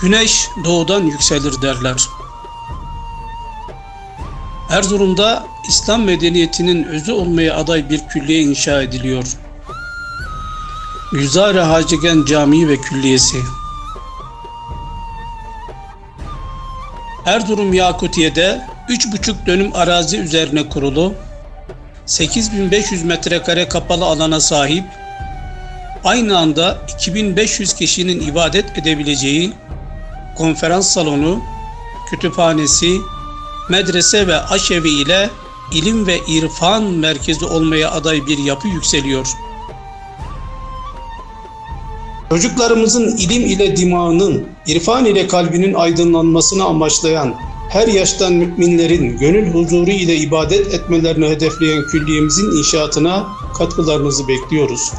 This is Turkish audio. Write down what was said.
Güneş doğudan yükselir derler. Erzurum'da İslam medeniyetinin özü olmaya aday bir külliye inşa ediliyor. Gülzar-ı Hacıgen Camii ve Külliyesi Erzurum Yakutiye'de 3,5 dönüm arazi üzerine kurulu 8500 metrekare kapalı alana sahip aynı anda 2500 kişinin ibadet edebileceği konferans salonu, kütüphanesi, medrese ve aşevi ile ilim ve irfan merkezi olmaya aday bir yapı yükseliyor. Çocuklarımızın ilim ile dimağının, irfan ile kalbinin aydınlanmasını amaçlayan, her yaştan müminlerin gönül huzuru ile ibadet etmelerini hedefleyen külliyemizin inşaatına katkılarınızı bekliyoruz.